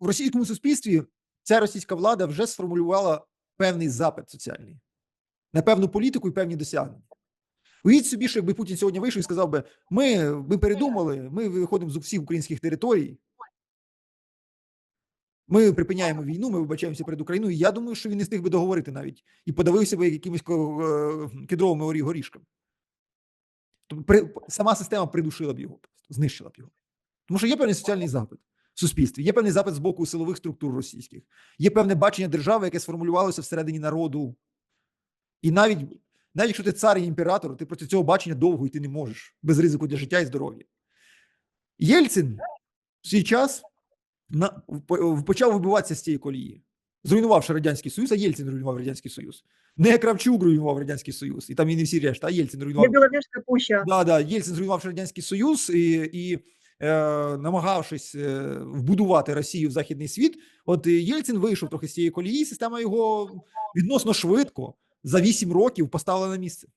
в російському суспільстві ця російська влада вже сформулювала певний запит соціальний на певну політику і певні досягнення. Уявіть собі, що якби Путін сьогодні вийшов і сказав би: ми, ми передумали, ми виходимо з всіх українських територій. Ми припиняємо війну, ми вибачаємося перед Україною. Я думаю, що він не встиг би договорити навіть і подавився би якимось е, кедровими орі- горішками. Тобто сама система придушила б його, знищила б його. Тому що є певний соціальний запит суспільстві, є певний запит з боку силових структур російських, є певне бачення держави, яке сформулювалося всередині народу. І навіть, навіть якщо ти цар і імператор, ти проти цього бачення довго йти не можеш без ризику для життя і здоров'я. Єльцин в свій час на, почав вибиватися з цієї колії, зруйнувавши Радянський Союз, а Єльцин руйнував Радянський Союз. Не Кравчук руйнував Радянський Союз, і там і не всі решта, а Єльцин руйнував. Не Беловежская пуща. Да, да, Єльцин зруйнувавши Радянський Союз і, і намагавшись е, вбудувати Росію в західний світ, от е, Єльцин вийшов трохи з цієї колії, система його відносно швидко за 8 років поставила на місце.